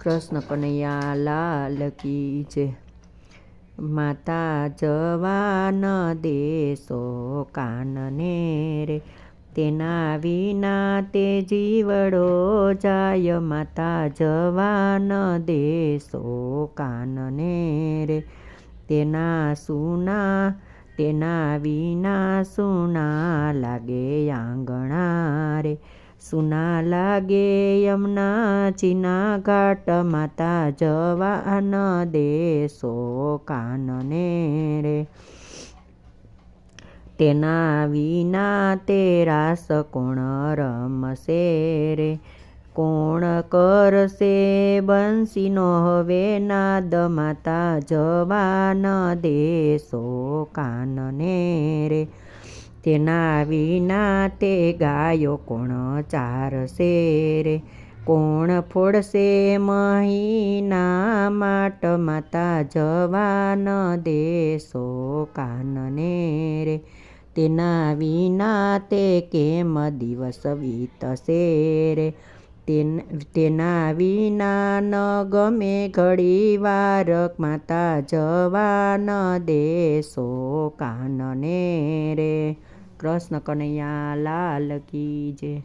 કૃષ્ણ કનૈયા લાલ કી છે, માતા જવાન દેશો કાનને રે, તેના વિના તે જીવડો જાય. માતા જવાન દેશો કાનને રે, તેના સુના, તેના વિના સુના લાગે આંગણા રે. સુના લાગે યમના ચીના ઘાટ માતા જવાન દેશો કાનને રે તેના વિના તે રાસ કોણ રમશે રે કોણ કરશે બંસીનો હવે નાદ માતા જવાન દેશો કાનને રે તેના વિના તે ગાયો કોણ ચારશે રે? કોણ ફોડશે મહિના માટ માતા જવાન દેશો કાનને રે? તેના વિના તે કેમ દિવસ વીતશે રે? તેના વિના ન ગમે ઘડી વાર, માતા જવાન દેશો કાનને રે. કૃષ્ણ કનૈયા લાલ કી જય.